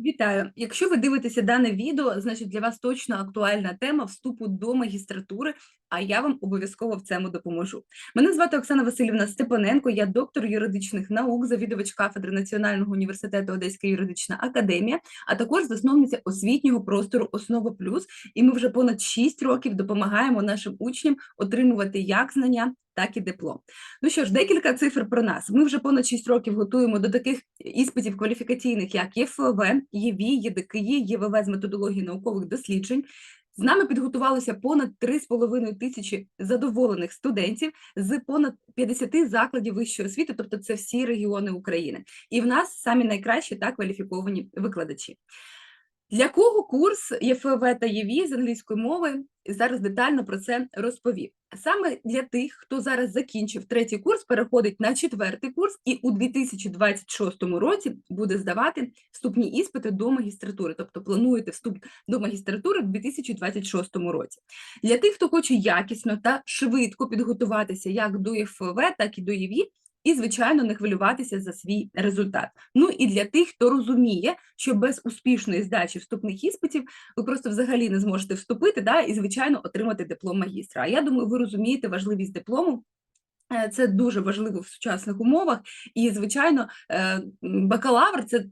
Вітаю! Якщо ви дивитеся дане відео, значить для вас точно актуальна тема вступу до магістратури, а я вам обов'язково в цьому допоможу. Мене звати Оксана Васильівна Степаненко, я доктор юридичних наук, завідувач кафедри Національного університету Одеська юридична академія, а також засновниця освітнього простору Основа Плюс. І ми вже понад 6 років допомагаємо нашим учням отримувати як знання, так і диплом. Ну що ж, декілька цифр про нас. Ми вже понад 6 років готуємо до таких іспитів кваліфікаційних, як ЄФВ, ЄВІ, ЄДКІ, ЄВВ з методології наукових досліджень. З нами підготувалося понад 3,5 тисячі задоволених студентів з понад 50 закладів вищої освіти, тобто це всі регіони України. І в нас самі найкращі та кваліфіковані викладачі. Для кого курс ЄФВ та ЄВІ з англійської мови зараз детально про це розповів. Саме для тих, хто зараз закінчив третій курс, переходить на четвертий курс, і у 2026 році буде здавати вступні іспити до магістратури, тобто плануєте вступ до магістратури в 2026 році. Для тих, хто хоче якісно та швидко підготуватися як до ЄФВ, так і до ЄВІ, і, звичайно, не хвилюватися за свій результат. Ну і для тих, хто розуміє, що без успішної здачі вступних іспитів ви просто взагалі не зможете вступити, да, і, звичайно, отримати диплом магістра. А я думаю, ви розумієте важливість диплому. Е, Це дуже важливо в сучасних умовах, і, звичайно, е, бакалавр це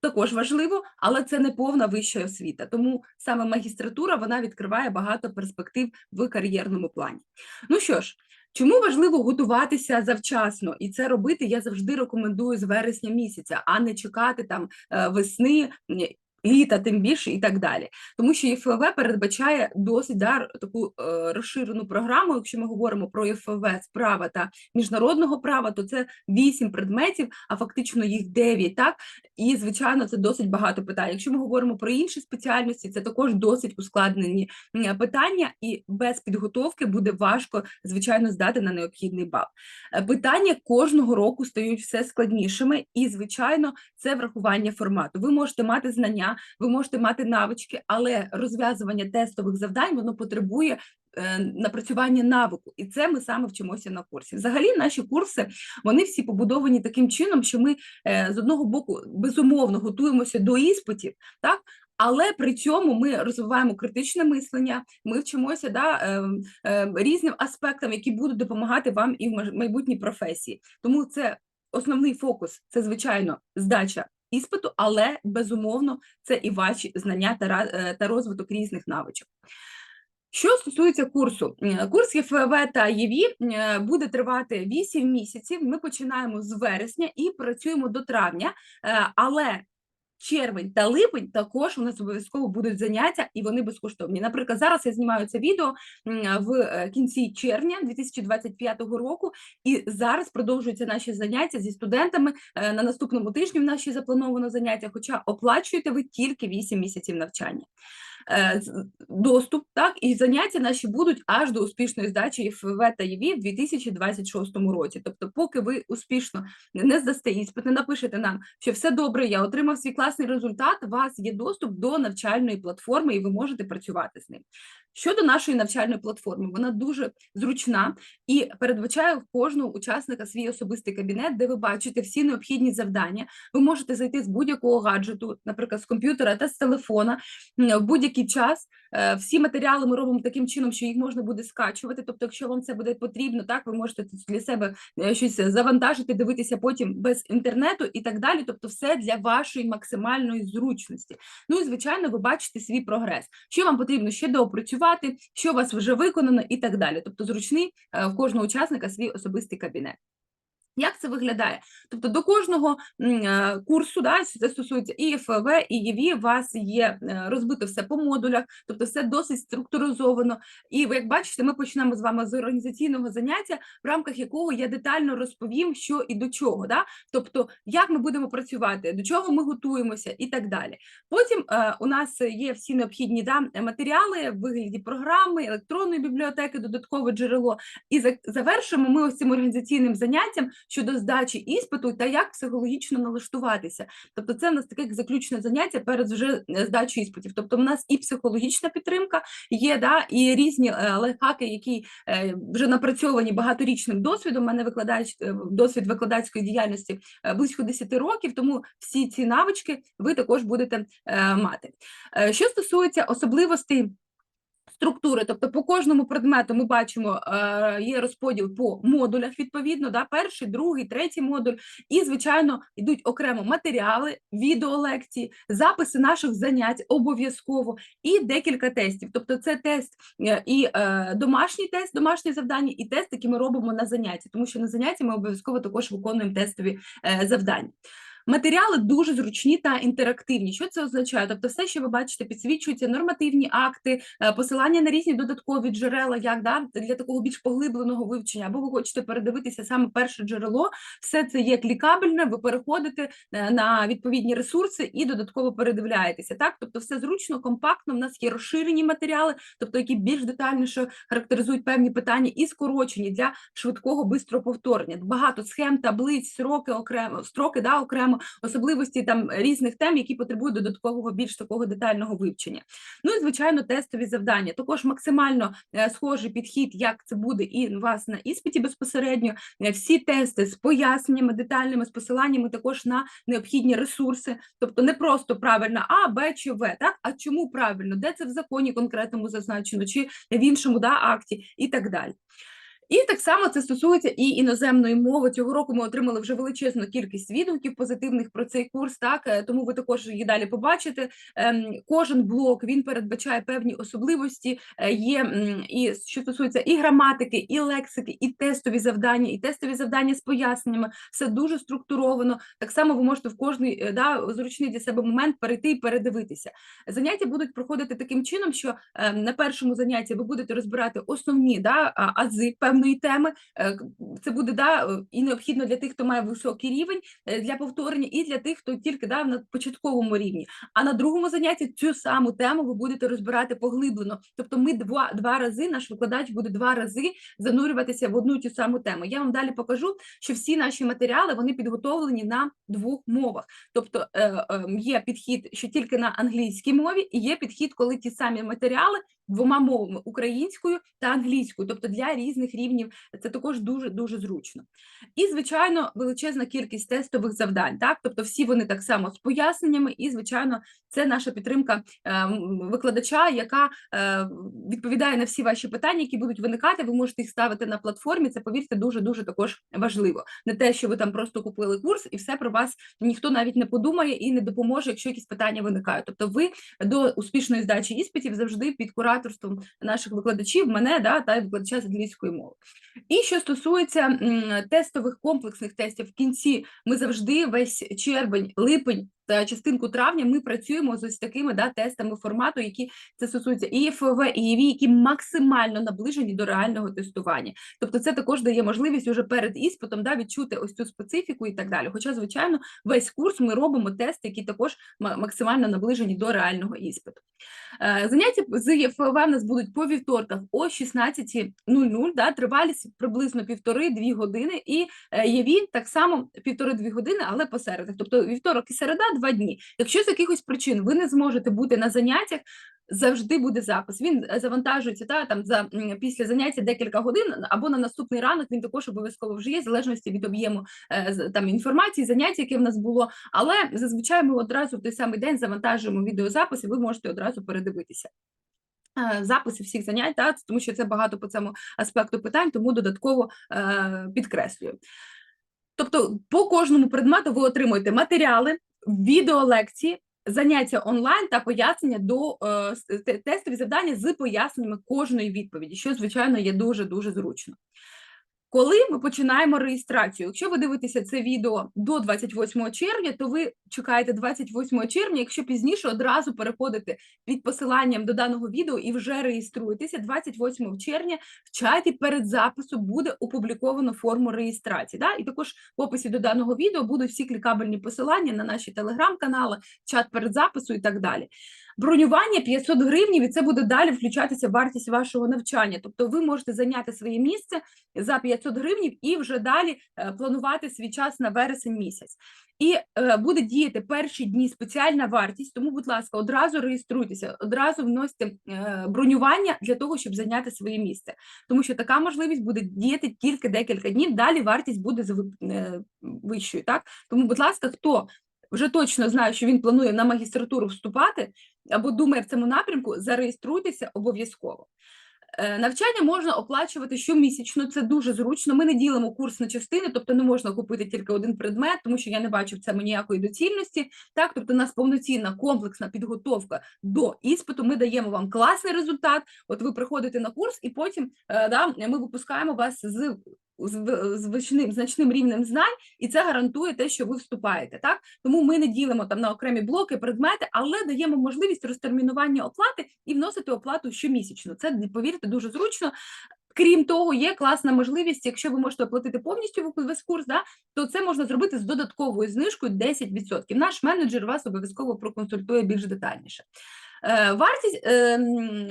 також важливо, але це не повна вища освіта. Тому саме магістратура вона відкриває багато перспектив в кар'єрному плані. Ну що ж, Чому важливо готуватися завчасно, і це робити я завжди рекомендую з вересня місяця, а не чекати там е, весни літа, тим більше і так далі. Тому що ЄФВ передбачає досить да, таку е, розширену програму. Якщо ми говоримо про ЄФВ з права та міжнародного права, то це вісім предметів, а фактично їх дев'ять. Так і звичайно, це досить багато питань. Якщо ми говоримо про інші спеціальності, це також досить ускладнені питання, і без підготовки буде важко звичайно здати на необхідний бал. Е, питання кожного року стають все складнішими, і звичайно, це врахування формату. Ви можете мати знання ви можете мати навички, але розв'язування тестових завдань воно потребує. Е, напрацювання навику, і це ми саме вчимося на курсі. Взагалі, наші курси вони всі побудовані таким чином, що ми е, з одного боку безумовно готуємося до іспитів, так але при цьому ми розвиваємо критичне мислення, ми вчимося да, е, різним аспектам, які будуть допомагати вам і в майбутній професії. Тому це основний фокус це звичайно здача іспиту, але безумовно це і ваші знання та, е, та розвиток різних навичок. Що стосується курсу, курс ЄФВ та ЄВІ е, буде тривати 8 місяців. Ми починаємо з вересня і працюємо до травня, е, але червень та липень також у нас обов'язково будуть заняття, і вони безкоштовні. Наприклад, зараз я знімаю це відео в е, кінці червня 2025 року, і зараз продовжуються наші заняття зі студентами е, на наступному тижні. В наші заплановано заняття, хоча оплачуєте ви тільки 8 місяців навчання. Е, доступ, так і заняття наші будуть аж до успішної здачі ЄФВ та ЄВІ в 2026 році. Тобто, поки ви успішно не здасте іспит, не напишете нам, що все добре, я отримав свій класний результат. У вас є доступ до навчальної платформи, і ви можете працювати з ним. Щодо нашої навчальної платформи, вона дуже зручна і передбачає кожного учасника свій особистий кабінет, де ви бачите всі необхідні завдання. Ви можете зайти з будь-якого гаджету, наприклад, з комп'ютера та з телефона в будь-який час. Е, всі матеріали ми робимо таким чином, що їх можна буде скачувати. Тобто, якщо вам це буде потрібно, так ви можете для себе е, щось завантажити, дивитися потім без інтернету і так далі. Тобто, все для вашої максимальної зручності. Ну і звичайно, ви бачите свій прогрес. Що вам потрібно ще доопрацювати, що у вас вже виконано, і так далі. Тобто, зручний е, в кожного учасника свій особистий кабінет. Як це виглядає? Тобто до кожного е, курсу, да, це стосується і ФВ, і ЄВІ, у вас є е, розбито все по модулях, тобто все досить структуризовано. І ви як бачите, ми почнемо з вами з організаційного заняття, в рамках якого я детально розповім, що і до чого. Да? Тобто, як ми будемо працювати, до чого ми готуємося і так далі. Потім е, у нас є всі необхідні да, матеріали в вигляді програми, електронної бібліотеки, додаткове джерело. І завершимо ми ось цим організаційним заняттям щодо здачі іспиту та як психологічно налаштуватися. Тобто, це в нас таке заключне заняття перед вже е, здачею іспитів. Тобто, в нас і психологічна підтримка є, да, і різні е, лайфхаки, які е, вже напрацьовані багаторічним досвідом. У мене викладач досвід викладацької діяльності близько 10 років, тому всі ці навички ви також будете мати. Що стосується особливостей. Структури, тобто по кожному предмету ми бачимо, е, є розподіл по модулях, відповідно, да, перший, другий, третій модуль, і, звичайно, йдуть окремо матеріали, відеолекції, записи наших занять обов'язково, і декілька тестів. Тобто, це тест е, і е, домашній тест, домашнє завдання, і тест, який ми робимо на занятті, тому що на занятті ми обов'язково також виконуємо тестові завдання. Матеріали дуже зручні та інтерактивні. Що це означає? Тобто, все, що ви бачите, підсвічуються нормативні акти, е, посилання на різні додаткові джерела, як да, для такого більш поглибленого вивчення, або ви хочете передивитися саме перше джерело, все це є клікабельне, ви переходите е, на відповідні ресурси і додатково передивляєтеся. Так, тобто, все зручно, компактно. В нас є розширені матеріали, тобто які більш детальніше характеризують певні питання, і скорочені для швидкого бистрого повторення. Багато схем, таблиць, сроки окремо, строки да окремо особливості там різних тем, які потребують додаткового більш такого детального вивчення. Ну і звичайно, тестові завдання. Також максимально е, схожий підхід, як це буде і у вас на іспиті безпосередньо. Е, Всі тести з поясненнями детальними, з посиланнями також на необхідні ресурси, тобто не просто правильно А, Б чи В, так а чому правильно, де це в законі конкретному зазначено, чи в іншому да, акті, і так далі. І так само це стосується і іноземної мови. Цього року ми отримали вже величезну кількість відгуків позитивних про цей курс. Так е, тому ви також її далі побачите. Ем, Кожен блок він передбачає певні особливості. е, Є і що стосується і граматики, і лексики, і тестові завдання, і тестові завдання з поясненнями. Все дуже структуровано. Так само ви можете в кожний е, да, зручний для себе момент перейти і передивитися. Заняття будуть проходити таким чином, що е, на першому занятті ви будете розбирати основні да, ази певної теми. Е, Це буде да, е, і необхідно для тих, хто має високий рівень е, для повторення, і для тих, хто тільки да, на початковому рівні. А на другому занятті цю саму тему ви будете розбирати поглиблено. Тобто, ми два, два рази, наш викладач буде два рази занурюватися в одну ту саму тему. Я вам далі покажу, що всі наші матеріали вони підготовлені на двох мовах. Тобто є підхід, що тільки на англійській мові, і є підхід, коли ті самі матеріали двома мовами українською та англійською, тобто для різних рівнів це також дуже дуже зручно. І звичайно, величезна кількість тестових завдань, так тобто всі вони так само з поясненнями, і звичайно, це наша підтримка е, викладача, яка е, відповідає на всі ваші питання, які будуть виникати. Ви можете їх ставити на платформі. Це повірте, дуже дуже також важливо. Не те, що ви там просто купили курс, і все про вас ніхто навіть не подумає і не допоможе, якщо якісь питання виникають. Тобто, ви до успішної здачі іспитів завжди під кураторством наших викладачів, мене да та викладача з англійської мови. І що стосується тестових комплексних тестів, в кінці ми завжди весь червень, липень частинку травня ми працюємо з ось такими да, тестами формату, які це стосується і ФВ, і ЄВІ, які максимально наближені до реального тестування. Тобто, це також дає можливість уже перед іспитом да, відчути ось цю специфіку і так далі. Хоча, звичайно, весь курс ми робимо тести, які також максимально наближені до реального іспиту. Е, Заняття з ЄФВ в нас будуть по вівторках о 16.00, да, тривалість приблизно півтори-дві години, і е, ЄВІ так само півтори-дві години, але по середах. Тобто вівторок і середа два дні. Якщо з якихось причин ви не зможете бути на заняттях, завжди буде запис. Він е, завантажується та там за після заняття декілька годин, або на наступний ранок він також обов'язково вже є, в залежності від об'єму е, там інформації, заняття, яке в нас було. Але зазвичай ми одразу в той самий день завантажуємо відеозапис, і ви можете одразу передивитися. е, Записи всіх занять, та, тому що це багато по цьому аспекту питань, тому додатково е, підкреслюю. Тобто, по кожному предмету ви отримуєте матеріали, відеолекції, заняття онлайн та пояснення до е, тестові завдання з поясненнями кожної відповіді, що звичайно є дуже дуже зручно. Коли ми починаємо реєстрацію, якщо ви дивитеся це відео до 28 червня, то ви чекаєте 28 червня, якщо пізніше одразу переходите під посиланням до даного відео і вже реєструєтеся, 28 червня в чаті перед записом буде опубліковано форму реєстрації. Да? І також в описі до даного відео будуть всі клікабельні посилання на наші телеграм-канали, чат перед запису і так далі. Бронювання 500 гривнів, і це буде далі включатися вартість вашого навчання. Тобто ви можете зайняти своє місце за 500 гривнів і вже далі е, планувати свій час на вересень місяць. І е, буде діяти перші дні спеціальна вартість, тому, будь ласка, одразу реєструйтеся, одразу вносьте е, бронювання для того, щоб зайняти своє місце. Тому що така можливість буде діяти тільки декілька днів. Далі вартість буде вищою. Так тому, будь ласка, хто вже точно знає, що він планує на магістратуру вступати або думає в цьому напрямку, зареєструйтеся обов'язково. Е, Навчання можна оплачувати щомісячно, це дуже зручно. Ми не ділимо курс на частини, тобто не можна купити тільки один предмет, тому що я не бачу в цьому ніякої доцільності. Так, тобто, у нас повноцінна комплексна підготовка до іспиту. Ми даємо вам класний результат. От ви приходите на курс, і потім е, да, ми випускаємо вас з. З в- значним, рівнем знань, і це гарантує те, що ви вступаєте. Так тому ми не ділимо там на окремі блоки, предмети, але даємо можливість розтермінування оплати і вносити оплату щомісячно. Це повірте дуже зручно. Крім того, є класна можливість, якщо ви можете оплатити повністю весь курс, да, то це можна зробити з додатковою знижкою 10%. Наш менеджер вас обов'язково проконсультує більш детальніше. Е, Вартість е,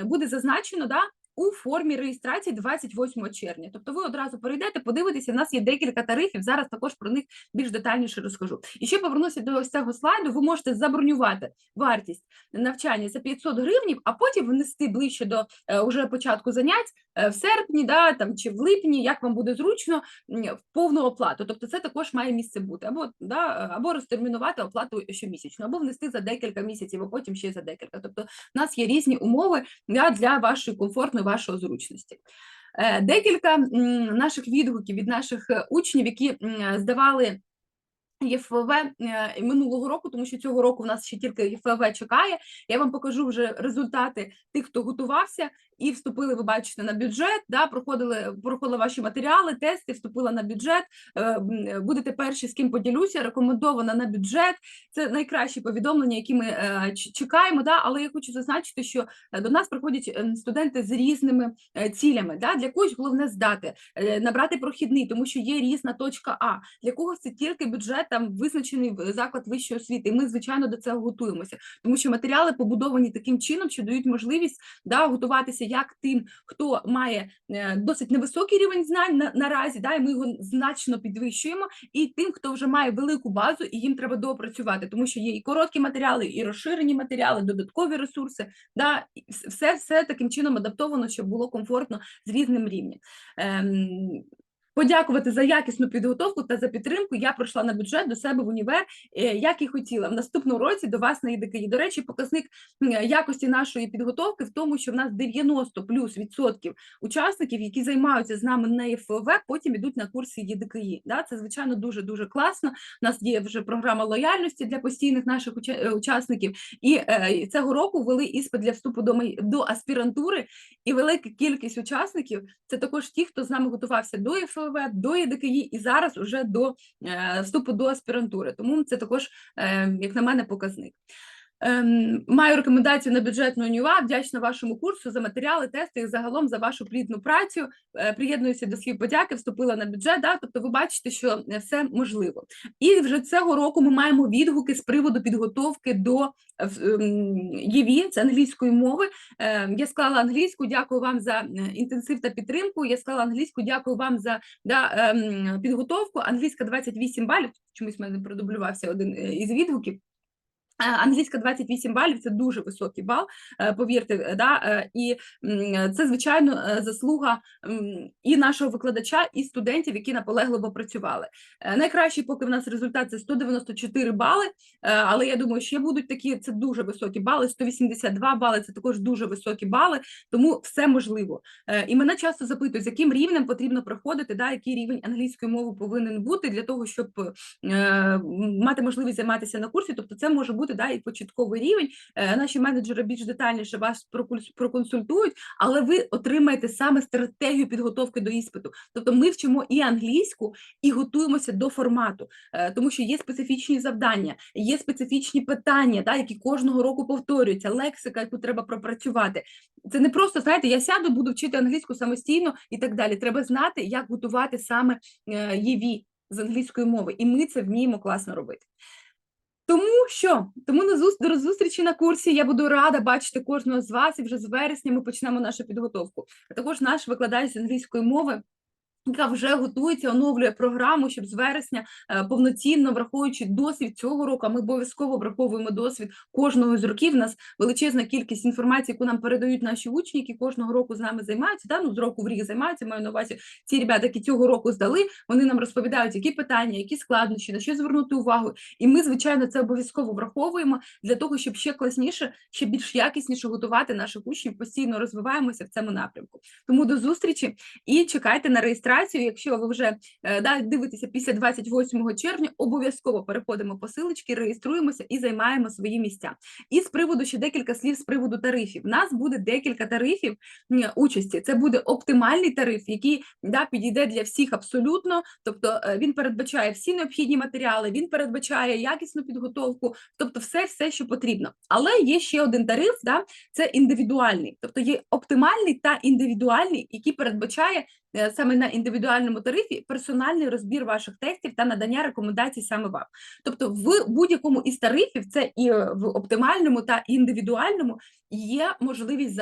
буде зазначено да, у формі реєстрації 28 червня. Тобто ви одразу перейдете, подивитеся, У нас є декілька тарифів. Зараз також про них більш детальніше розкажу. І ще повернуся до ось цього слайду. Ви можете забронювати вартість навчання за 500 гривнів, а потім внести ближче до е, уже початку занять в серпні, да, там чи в липні, як вам буде зручно, в повну оплату. Тобто, це також має місце бути, або да, е, або розтермінувати оплату щомісячно, або внести за декілька місяців, а потім ще за декілька. Тобто, у нас є різні умови да, для вашої комфортної, вашої зручності. Е, Декілька наших відгуків від наших е, учнів, які здавали ЄФВ е, минулого року, тому що цього року в нас ще тільки ЄФВ чекає. Я вам покажу вже результати тих, хто готувався і вступили. Ви бачите на бюджет. Да, проходили проходили ваші матеріали, тести, вступила на бюджет. е, Будете перші, з ким поділюся. Рекомендована на бюджет. Це найкращі повідомлення, які ми е, чекаємо. Да, але я хочу зазначити, що е, до нас приходять е, студенти з різними е, цілями. Да, для когось головне здати, е, набрати прохідний, тому що є різна точка А. Для когось це тільки бюджет, там визначений заклад вищої освіти. І ми, звичайно, до цього готуємося, тому що матеріали побудовані таким чином, що дають можливість да, готуватися як тим, хто має е, досить невисокий рівень знань на, наразі, да, і ми його значно підвищуємо, і тим, хто вже має велику базу, і їм треба доопрацювати, тому що є і короткі матеріали, і розширені матеріали, додаткові ресурси. Да, все, все таким чином адаптовано, щоб було комфортно з різним рівнем. Ем, Подякувати за якісну підготовку та за підтримку. Я пройшла на бюджет до себе в універ, е, як і хотіла. В наступному році до вас на ІДКІ. До речі, показник якості нашої підготовки в тому, що в нас 90 плюс відсотків учасників, які займаються з нами на ЄФВ, потім ідуть на курси ЄДКІ. Да, це звичайно дуже дуже класно. У нас є вже програма лояльності для постійних наших е, учасників, і е, цього року ввели іспит для вступу до до аспірантури, і велика кількість учасників це також ті, хто з нами готувався до ЄФВ, до ЄДКІ і зараз уже до е, вступу до аспірантури. Тому це також, е, як на мене, показник. Ем, Маю рекомендацію на бюджетну НЮА. Вдячна вашому курсу за матеріали, тести і загалом за вашу плідну працю. Е, Приєднуюся до слів подяки, вступила на бюджет. Да? Тобто, ви бачите, що все можливо. І вже цього року ми маємо відгуки з приводу підготовки до ем, ЄВІ, це англійської мови. Е, Я склала англійську. Дякую вам за е, інтенсив та підтримку. Я склала англійську. Дякую вам за да, ем, підготовку. Англійська 28 балів. Чомусь в мене продублювався один е, із відгуків. Е, Англійська 28 балів це дуже високий бал, е, повірте, е, да, і це звичайно заслуга і нашого викладача, і студентів, які наполегливо працювали. Найкращий поки в нас результат це 194 бали, але я думаю, ще будуть такі. Це дуже високі бали. 182 бали це також дуже високі бали, тому все можливо. І мене часто запитують, з яким рівнем потрібно проходити, да, який рівень англійської мови повинен бути для того, щоб мати можливість займатися на курсі. Тобто, це може бути да, і початковий рівень. Е, Наші менеджери більш детальніше вас проконсультують, але ви отримаєте саме стратегію підготовки до іспиту. Тобто, ми вчимо і англійську, і готуємося до формату, е, тому що є специфічні завдання, є специфічні питання, да, які кожного року повторюються, лексика, яку треба пропрацювати. Це не просто знаєте, я сяду, буду вчити англійську самостійно і так далі. Треба знати, як готувати саме е, ЄВІ з англійської мови, і ми це вміємо класно робити. Тому що тому на зу... до зустрічі на курсі. Я буду рада бачити кожного з вас, і вже з вересня ми почнемо нашу підготовку. А також наш викладач з англійської мови. Яка вже готується, оновлює програму, щоб з вересня е, повноцінно враховуючи досвід цього року. Ми обов'язково враховуємо досвід кожного з років. У нас величезна кількість інформації, яку нам передають наші учні, які кожного року з нами займаються. Та ну з року в рік займаються. Маю на увазі ці ребята, які цього року здали. Вони нам розповідають, які питання, які складнощі, на що звернути увагу. І ми, звичайно, це обов'язково враховуємо для того, щоб ще класніше, ще більш якісніше готувати наших учнів. Постійно розвиваємося в цьому напрямку. Тому до зустрічі і чекайте на реєстрацію. Якщо ви вже е, да, дивитеся після 28 червня, обов'язково переходимо по реєструємося і займаємо свої місця. І з приводу ще декілька слів з приводу тарифів. У нас буде декілька тарифів участі. Це буде оптимальний тариф, який да, підійде для всіх абсолютно. Тобто е, він передбачає всі необхідні матеріали, він передбачає якісну підготовку, тобто все, все, що потрібно. Але є ще один тариф, да, це індивідуальний, тобто є оптимальний та індивідуальний, який передбачає саме на індивідуальному тарифі персональний розбір ваших тестів та надання рекомендацій саме вам. Тобто, в будь-якому із тарифів, це і е, в оптимальному та індивідуальному, є можливість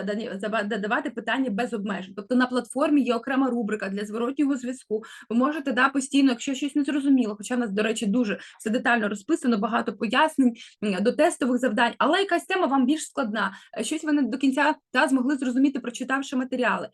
задавати питання без обмежень. Тобто на платформі є окрема рубрика для зворотнього зв'язку. Ви можете да постійно, якщо щось не зрозуміло, хоча в нас, до речі, дуже все детально розписано, багато пояснень до тестових завдань, але якась тема вам більш складна, е, щось ви не до кінця та змогли зрозуміти, прочитавши матеріали.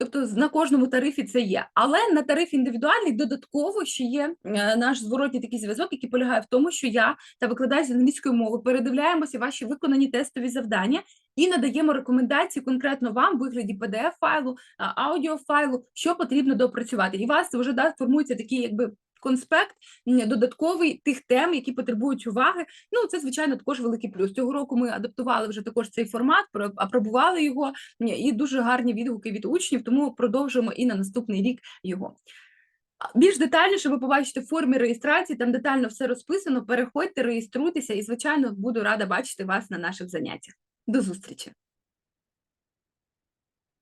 Тобто на кожному тарифі це є. Але на тариф індивідуальний додатково ще є е, наш зворотній такий зв'язок, який полягає в тому, що я та викладач з англійської мови передивляємося ваші виконані тестові завдання і надаємо рекомендації конкретно вам в вигляді pdf файлу, аудіофайлу, що потрібно допрацювати. І у вас вже да, формується такий якби. Конспект додатковий тих тем, які потребують уваги. Ну це звичайно також великий плюс. Цього року ми адаптували вже також цей формат, про- апробували його і дуже гарні відгуки від учнів, тому продовжуємо і на наступний рік його. Більш детальніше ви побачите в формі реєстрації, там детально все розписано. Переходьте, реєструйтеся, і, звичайно, буду рада бачити вас на наших заняттях. До зустрічі!